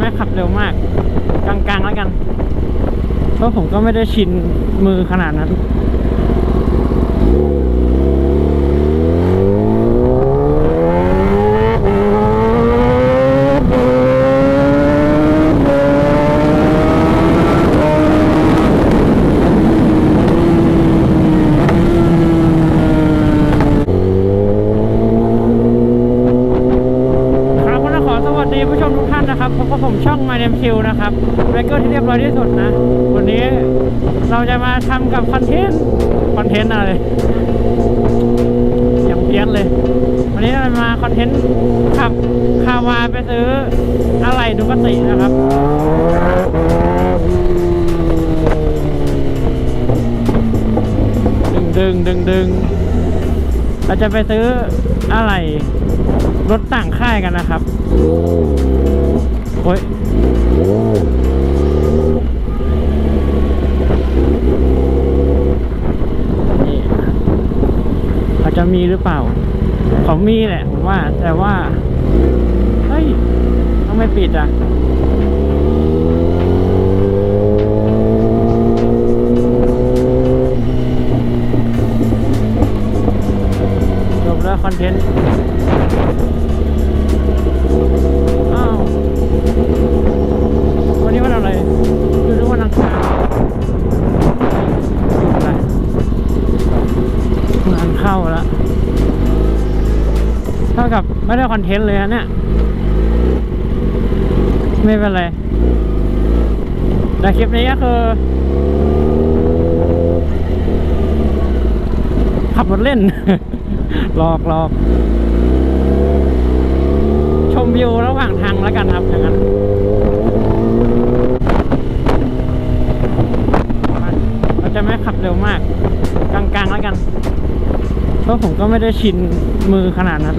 ไม่ขับเร็วมาก กลางๆแล้วกัน เพราะผมก็ไม่ได้ชินมือขนาดนั้น ครับก็ขอสวัสดีผู้ชมทุกท่านนะครับพบกับผ มช่อง My Name Q นะครับเบเกอร์ที่เรียบร้อยที่สุดนะ วันนี้เราจะมาทำกับคอนเทนต์คอนเทนต์อะไรอย่างเพี้ยนเลย วันนี้เรามาคอนเทนต์ขับคาวาไปซื้ออะไรดูกตินะครับดึงดึงดึงดึงเราจะไปซื้ออะไรรถต่างค่ายกันนะครับโอ้ย นี่เขาจะมีหรือเปล่า เขามีแหละผมว่า แต่ว่า เฮ้ยทำไมปิดอะ ไม่ได้คอนเทนต์เลยนะเนี่ย ไม่เป็นไร แต่คลิปนี้ก็คือ ขับรถเล่น หลอกหลอกชมวิวระหว่างทางแล้วกันครับอย่างนั้นเราจะไม่ขับเร็วมาก กลางๆแล้วกัน เพราะผมก็ไม่ได้ชินมือขนาดนั้น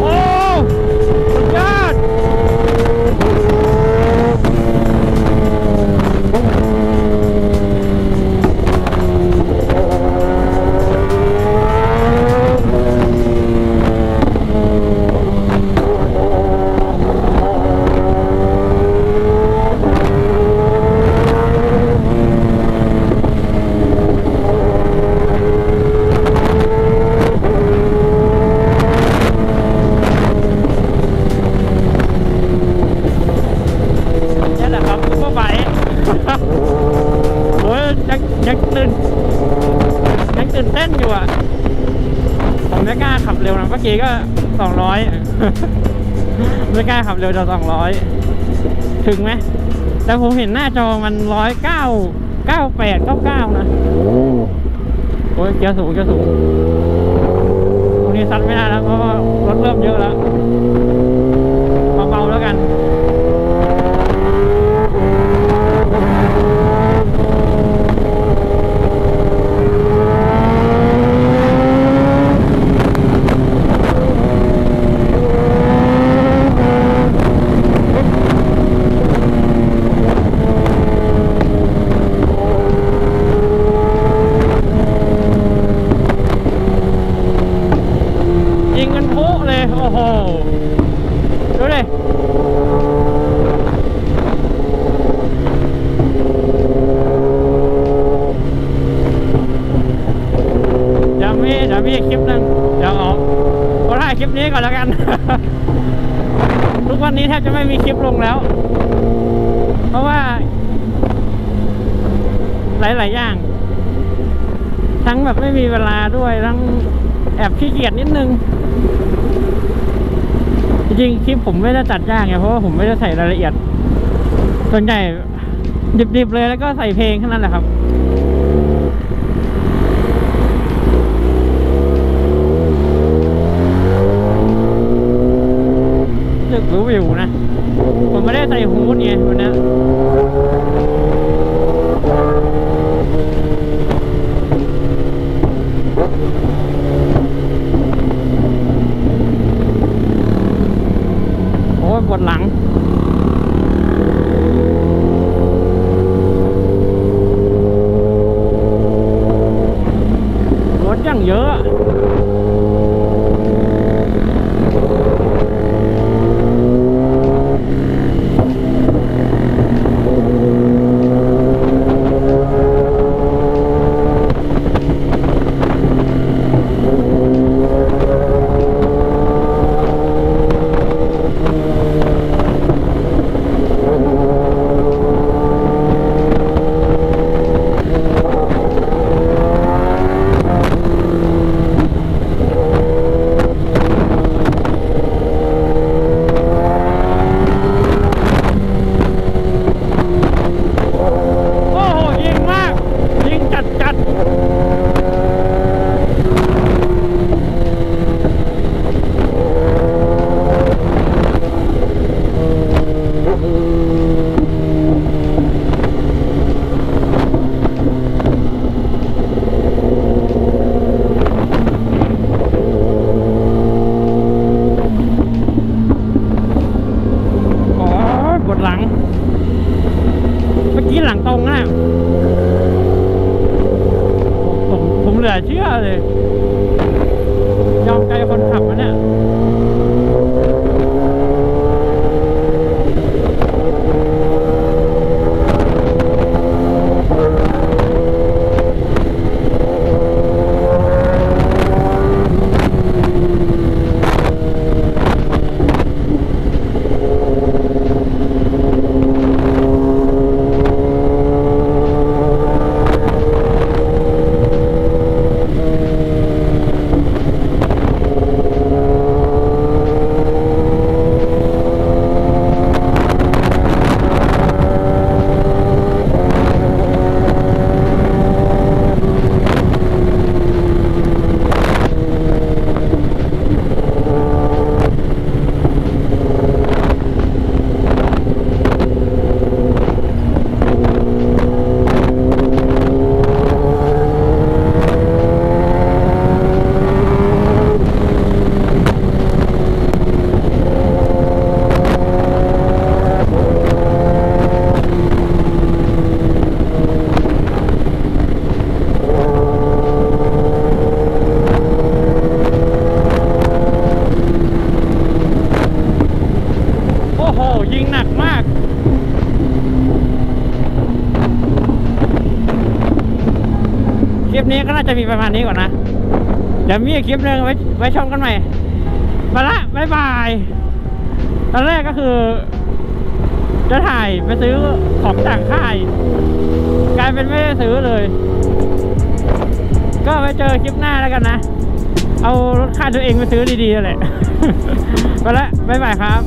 โอ้สุดยอด นี่แหละครับซุปเปอร์ไบค์ โอ้ยยังยังตื่นยังตื่นเต้นอยู่อะ ผมไม่กล้าขับเร็วนะเมื่อกี้ก็สองร้อยไม่กล้าขับเร็วจะสองร้อยถึงไหม แต่ผมเห็นหน้าจอมันร้อยเก้าเก้าแปดเก้าเก้านะ โอ้ยเกียร์สูงเกียร์สูงตรงนี้ซัดไม่ได้แล้วเพราะว่ารถเริ่มเยอะแล้วเบาๆแล้วกัน ยิงกันพุเลย โอ้โห ดูดิเดี๋ยวมีเดี๋ยวมีอีกคลิปหนึ่งเดี๋ยวเอาก็ถ่ายคลิปนี้ก่อนแล้วกัน ทุกวั นี้แทบจะไม่มีคลิปลงแล้ว เพราะว่า หลาย ๆ อย่าง ทั้งแบบไม่มีเวลาด้วย ทั้งแอบขี้เกียจนิดนึง จริงๆคลิปผมไม่ได้ตัดยากไงเพราะว่าผมไม่ได้ใส่รายละเอียด ส่วนใหญ่ดิบๆเลยแล้วก็ใส่เพลงแค่นั้นแหละครับ ผมผมเหลือเชื่อเลย ยอมใจคนขับมันเนี่ย โอ้โห ยิงหนักมาก คลิป นี้ก็น่าจะมีประมาณนี้ก่อนนะ เดี๋ยวมีอีกคลิปหนึ่งไว้ไว้ชมกันใหม่ไปละบายบาย ตอนแรกก็คือ จะถ่ายไปซื้อของจากค่าย กลายเป็นไม่ได้ซื้อเลย ก็ไปเจอคลิปหน้าแล้วกันนะ เอารถค่าตัวเองไปซื้อดีๆแหละ ไปละบายบายครับ